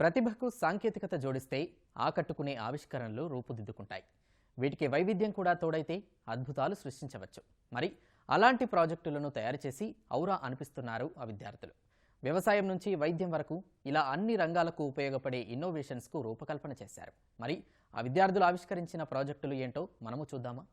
ప్రతిభకు సాంకేతికత జోడిస్తే ఆకట్టుకునే ఆవిష్కరణలు రూపుదిద్దుకుంటాయి. వీటికి వైవిధ్యం కూడా తోడైతే అద్భుతాలు సృష్టించవచ్చు. మరి అలాంటి ప్రాజెక్టులను తయారు చేసి ఔరా అనిపిస్తున్నారు ఆ విద్యార్థులు. వ్యవసాయం నుంచి వైద్యం వరకు ఇలా అన్ని రంగాలకు ఉపయోగపడే ఇన్నోవేషన్స్కు రూపకల్పన చేశారు. మరి ఆ విద్యార్థులు ఆవిష్కరించిన ప్రాజెక్టులు ఏంటో మనము చూద్దామా?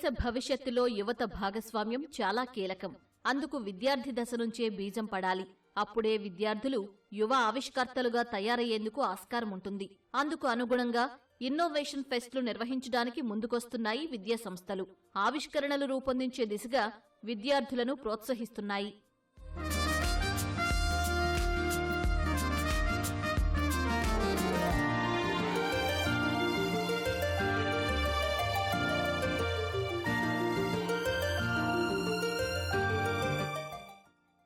దేశ భవిష్యత్తులో యువత భాగస్వామ్యం చాలా కీలకం. అందుకు విద్యార్థి దశ నుంచే బీజం పడాలి. అప్పుడే విద్యార్థులు యువ ఆవిష్కర్తలుగా తయారయ్యేందుకు ఆస్కారం ఉంటుంది. అందుకు అనుగుణంగా ఇన్నోవేషన్ ఫెస్ట్లు నిర్వహించడానికి ముందుకొస్తున్నాయి విద్యా సంస్థలు. ఆవిష్కరణలు రూపొందించే దిశగా విద్యార్థులను ప్రోత్సహిస్తున్నాయి.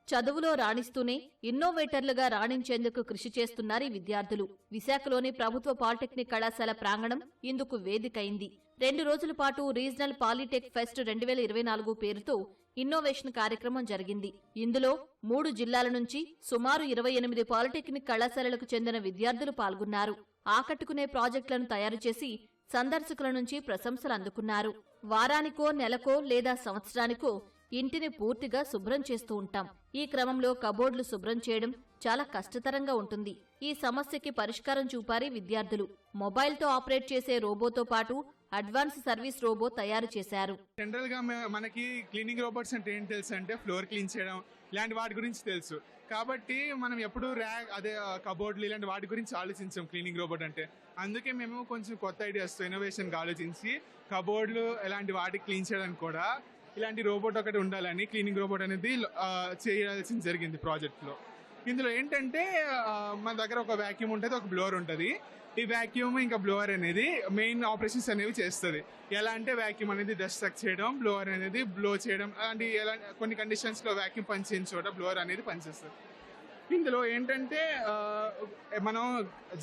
చదువులో రాణిస్తూనే ఇన్నోవేటర్లుగా రాణించేందుకు కృషి చేస్తున్నారు ఈ విద్యార్థులు. విశాఖలోని ప్రభుత్వ పాలిటెక్నిక్ కళాశాల ప్రాంగణం ఇందుకు వేదికైంది. రెండు రోజుల పాటు రీజనల్ పాలిటెక్ ఫెస్ట్ రెండు వేల ఇరవై నాలుగు పేరుతో ఇన్నోవేషన్ కార్యక్రమం జరిగింది. ఇందులో మూడు జిల్లాల నుంచి సుమారు ఇరవై ఎనిమిది పాలిటెక్నిక్ కళాశాలలకు చెందిన విద్యార్థులు పాల్గొన్నారు. ఆకట్టుకునే ప్రాజెక్టులను తయారు చేసి సందర్శకుల నుంచి ప్రశంసలు అందుకున్నారు. వారానికో నెలకో లేదా సంవత్సరానికో ఇంటిని పూర్తిగా శుభ్రం చేస్తూ ఉంటాం. ఈ క్రమంలో కబోర్డులు శుభ్రం చేయడం చాలా కష్టతరంగా ఉంటుంది. ఈ సమస్యకి పరిష్కారం చూపారి విద్యార్థులు. మొబైల్తో ఆపరేట్ చేసే రోబోతో పాటు అడ్వాన్స్ సర్వీస్ రోబో తయారు చేశారు. జనరల్గా మనకి క్లీనింగ్ రోబోట్స్ అంటే ఏం తెలుసు అంటే ఫ్లోర్ క్లీన్ చేయడం ఇలాంటి వాటి గురించి తెలుసు. కాబట్టి మనం ఎప్పుడు ర్యాక్ అదే కబోర్డ్లు ఇలాంటి వాటి గురించి ఆలోచించాం క్లీనింగ్ రోబోట్ అంటే. అందుకే మేము కొంచెం కొత్త ఐడియాస్ ఇన్నోవేషన్గా ఆలోచించి కబోర్డ్లు ఇలాంటి వాటికి క్లీన్ చేయడానికి కూడా ఇలాంటి రోబోట్ ఒకటి ఉండాలని క్లీనింగ్ రోబోట్ అనేది చేయాల్సింది జరిగింది ప్రాజెక్ట్లో. ఇందులో ఏంటంటే మన దగ్గర ఒక వ్యాక్యూమ్ ఉంటుంది ఒక బ్లోవర్ ఉంటుంది. ఈ వ్యాక్యూమ్ ఇంకా బ్లోవర్ అనేది మెయిన్ ఆపరేషన్స్ అనేవి చేస్తుంది. ఎలా అంటే వ్యాక్యూమ్ అనేది డస్ట్ సక్ చేయడం బ్లోవర్ అనేది బ్లో చేయడం అలాంటి ఎలా కొన్ని కండిషన్స్లో వ్యాక్యూమ్ పనిచేయని చోట బ్లోవర్ అనేది పనిచేస్తుంది. ఇందులో ఏంటంటే మనం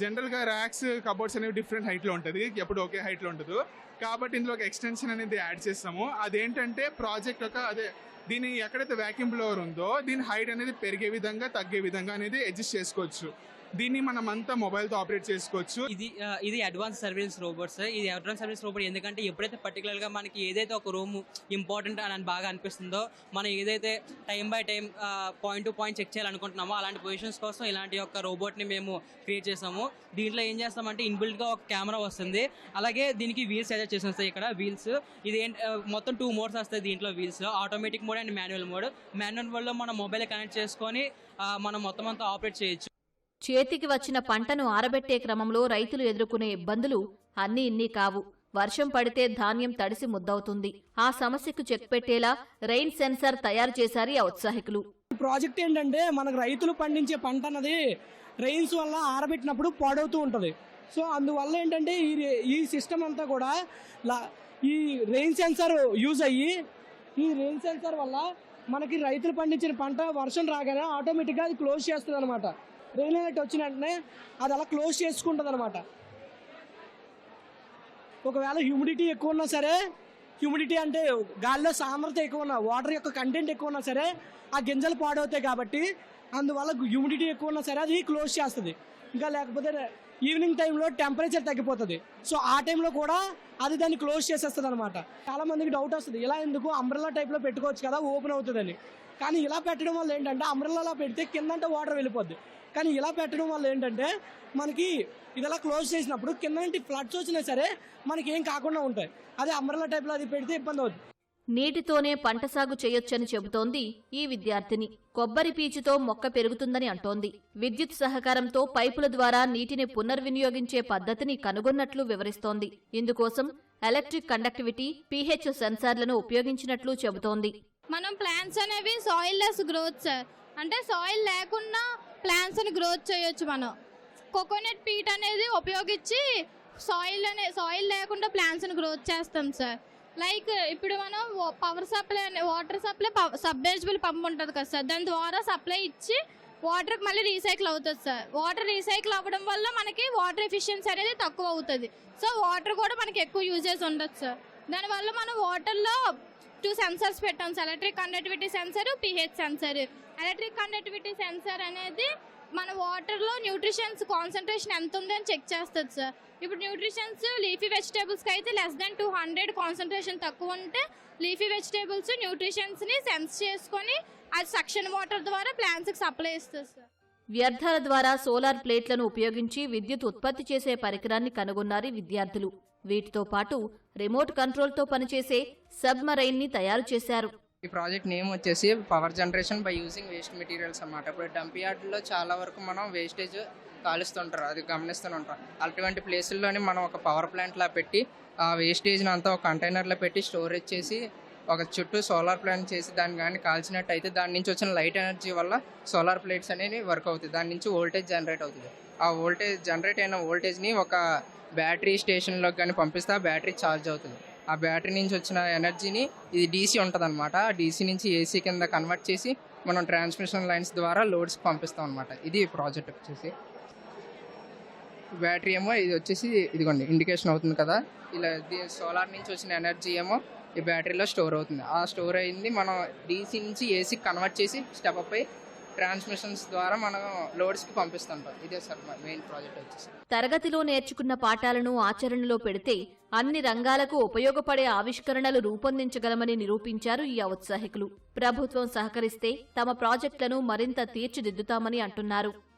జనరల్గా ర్యాక్స్ కబోర్డ్స్ అనేవి డిఫరెంట్ హైట్లో ఉంటుంది. ఎప్పుడు ఒకే హైట్లో ఉండదు. కాబట్టి ఇందులో ఒక ఎక్స్టెన్షన్ అనేది యాడ్ చేస్తాము. అదేంటంటే ప్రాజెక్ట్ ఒక అదే దీని ఎక్కడైతే వ్యాక్యూమ్ బ్లోవర్ ఉందో దీని హైట్ అనేది పెరిగే విధంగా తగ్గే విధంగా అనేది అడ్జస్ట్ చేసుకోవచ్చు. దీన్ని మనం అంతా మొబైల్తో ఆపరేట్ చేసుకోవచ్చు. ఇది ఇది అడ్వాన్స్ సర్వీస్ రోబోట్స్ ఇది అడ్వాన్స్ సర్వీస్ రోబోట్ ఎందుకంటే ఎప్పుడైతే పర్టికులర్గా మనకి ఏదైతే ఒక రూమ్ ఇంపార్టెంట్ అని బాగా అనిపిస్తుందో మనం ఏదైతే time by time point to point check చేయాలనుకుంటున్నామో అలాంటి పొజిషన్స్ కోసం ఇలాంటి ఒక రోబోట్ని మేము క్రియేట్ చేసాము. దీంట్లో ఏం చేస్తామంటే ఇన్బిల్ట్గా ఒక కెమెరా వస్తుంది. అలాగే దీనికి వీల్స్ ఏదో చేసి వస్తాయి ఇక్కడ వీల్స్ ఇది ఏంటి మొత్తం టూ మోడ్స్ వస్తాయి దీంట్లో wheels automatic mode and manual mode manual మోడ్లో మనం మొబైల్ కనెక్ట్ చేసుకొని మనం మొత్తం అంతా ఆపరేట్ చేయొచ్చు. చేతికి వచ్చిన పంటను ఆరబెట్టే క్రమంలో రైతులు ఎదుర్కొనే ఇబ్బందులు అన్నీ ఇన్ని కావు. వర్షం పడితే ధాన్యం తడిసి ముద్దవుతుంది. ఆ సమస్యకు చెక్ పెట్టేలా రెయిన్ సెన్సార్ తయారు చేశారు ఈ ఔత్సాహికులు. ఈ ప్రాజెక్ట్ ఏంటంటే మనకు రైతులు పండించే పంట అన్నది రెయిన్స్ వల్ల ఆరబెట్టినప్పుడు పాడవుతూ ఉంటుంది. సో అందువల్ల ఏంటంటే ఈ ఈ సిస్టమ్ అంతా కూడా లా- ఈ రెయిన్ సెన్సార్ యూజ్ అయ్యి ఈ రెయిన్ సెన్సార్ వల్ల మనకి రైతులు పండించిన పంట వర్షం రాగానే ఆటోమేటిక్గా అది క్లోజ్ చేస్తుంది అనమాట రెయిన్ అలర్ట్ వచ్చిన వెంటనే అది అలా క్లోజ్ చేసుకుంటుంది అనమాట ఒకవేళ హ్యూమిడిటీ ఎక్కువ ఉన్నా సరే హ్యూమిడిటీ అంటే గాలిలో సాంద్రత ఎక్కువ ఉన్నా వాటర్ యొక్క కంటెంట్ ఎక్కువ ఉన్నా సరే ఆ గింజలు పాడవుతాయి కాబట్టి అందువల్ల హ్యూమిడిటీ ఎక్కువ ఉన్నా సరే అది క్లోజ్ చేస్తుంది. ఇంకా లేకపోతే ఈవినింగ్ టైంలో టెంపరేచర్ తగ్గిపోతుంది. సో ఆ టైంలో కూడా అది దాన్ని క్లోజ్ చేసేస్తుంది అనమాట చాలా మందికి డౌట్ వస్తుంది ఇలా ఎందుకు అంబ్రెల్లా టైప్లో పెట్టుకోవచ్చు కదా ఓపెన్ అవుతుందని. కానీ ఇలా పెట్టడం వల్ల ఏంటంటే అంబ్రెల్లాలో పెడితే కిందంటే వాటర్ వెళ్ళిపోద్ది. కానీ ఇలా పెట్టడం వల్ల ఏంటంటే మనకి ఇదిలా క్లోజ్ చేసినప్పుడు కింద నుండి ఫ్లడ్స్ వచ్చినా సరే మనకి ఏం కాకుండా ఉంటాయి. అదే అంబ్రెల్లా టైప్లో అది పెడితే ఇబ్బంది అవుతుంది నీటితోనే పంట సాగు చేయొచ్చని చెబుతోంది ఈ విద్యార్థిని. కొబ్బరి పీచుతో మొక్క పెరుగుతుందని అంటోంది. విద్యుత్ సహకారంతో పైపుల ద్వారా నీటిని పునర్వినియోగించే పద్ధతిని కనుగొన్నట్లు వివరిస్తోంది. ఇందుకోసం ఎలక్ట్రిక్ కండక్టివిటీ పీహెచ్ సెన్సార్లను ఉపయోగించినట్లు చెబుతోంది. మనం ప్లాంట్స్ అనేవి సాయిల్ లెస్ గ్రోత్ సార్ అంటే సాయిల్ లేకుండా ప్లాంట్స్ని గ్రోత్ చేయొచ్చు మనం. కోకోనట్ పీట్ అనేది ఉపయోగించి సాయిల్ అనే సాయిల్ లేకుండా ప్లాంట్స్ని గ్రోత్ చేస్తాం సార్. లైక్ ఇప్పుడు మనం power supply water supply submersible pump ఉంటుంది కదా సార్. దాని ద్వారా సప్లై ఇచ్చి వాటర్ మళ్ళీ రీసైకిల్ అవుతుంది సార్. వాటర్ రీసైకిల్ అవ్వడం వల్ల మనకి వాటర్ ఎఫిషియన్సీ అనేది తక్కువ అవుతుంది. సో వాటర్ కూడా మనకి ఎక్కువ యూజెస్ ఉండదు సార్. దానివల్ల మనం వాటర్లో టూ సెన్సర్స్ పెట్టాం sir. Electric conductivity sensor P H sensor electric conductivity sensor అనేది మన వాటర్లో న్యూట్రిషన్స్ కాన్సన్ట్రేషన్ ఎంత ఉందని చెక్ చేస్తుంది సార్. ఇప్పుడు న్యూట్రిషన్స్ లీఫీ వెజిటేబుల్స్కి అయితే less then two hundred concentration తక్కువ ఉంటే లీఫీ వెజిటేబుల్స్ న్యూట్రిషన్స్ని సెన్స్ చేసుకొని అది సక్షన్ వాటర్ ద్వారా ప్లాంట్స్కి సప్లై ఇస్తుంది సార్. వ్యర్థాల ద్వారా సోలార్ ప్లేట్లను ఉపయోగించి విద్యుత్ ఉత్పత్తి చేసే పరికరాన్ని కనుగొన్నారు విద్యార్థులు. వీటితో పాటు రిమోట్ కంట్రోల్తో పనిచేసే సబ్మరైన్ని తయారు చేశారు. ఈ ప్రాజెక్ట్ నేమ్ వచ్చేసి power generation by using waste materials అన్నమాట. ఇప్పుడు డంప్ యార్డ్లో చాలా వరకు మనం వేస్టేజ్ కాలుస్తుంటారు అది గమనిస్తూనే ఉంటాం. అటువంటి ప్లేసుల్లోనే మనం ఒక పవర్ ప్లాంట్లా పెట్టి ఆ వేస్టేజ్ని అంతా ఒక కంటైనర్లో పెట్టి స్టోరేజ్ చేసి ఒక చుట్టూ సోలార్ ప్లాంట్ చేసి దాన్ని కానీ కాల్చినట్టయితే దాని నుంచి వచ్చిన లైట్ ఎనర్జీ వల్ల సోలార్ ప్లేట్స్ అనేవి వర్క్ అవుతాయి. దాని నుంచి వోల్టేజ్ జనరేట్ అవుతుంది. ఆ వోల్టేజ్ జనరేట్ అయిన వోల్టేజ్ని ఒక బ్యాటరీ స్టేషన్లోకి కానీ పంపిస్తే ఆ బ్యాటరీ ఛార్జ్ అవుతుంది. ఆ బ్యాటరీ నుంచి వచ్చిన ఎనర్జీని ఇది డీసీ ఉంటుంది అనమాట ఆ డీసీ నుంచి ఏసీ కింద కన్వర్ట్ చేసి మనం ట్రాన్స్మిషన్ లైన్స్ ద్వారా లోడ్స్కి పంపిస్తాం అనమాట ఇది ప్రాజెక్ట్ వచ్చేసి. బ్యాటరీ ఏమో ఇది వచ్చేసి ఇదిగోండి ఇండికేషన్ అవుతుంది కదా. ఇలా సోలార్ నుంచి వచ్చిన ఎనర్జీ ఏమో ఈ బ్యాటరీలో స్టోర్ అవుతుంది. ఆ స్టోర్ అయింది మనం డీసీ నుంచి ఏసీ కన్వర్ట్ చేసి స్టెప్ అప్ అయి ట్రాన్స్మిషన్స్ ద్వారా మనం లోడ్స్కి పంపిస్తుంటాం. ఇదే సార్ మెయిన్ ప్రాజెక్ట్ వచ్చేసి. తరగతిలో నేర్చుకున్న పాఠాలను ఆచరణలో పెడితే అన్ని రంగాలకు ఉపయోగపడే ఆవిష్కరణలు రూపొందించగలమని నిరూపించారు ఈ ఔత్సాహికులు. ప్రభుత్వం సహకరిస్తే తమ ప్రాజెక్టులను మరింత తీర్చిదిద్దుతామని అంటున్నారు.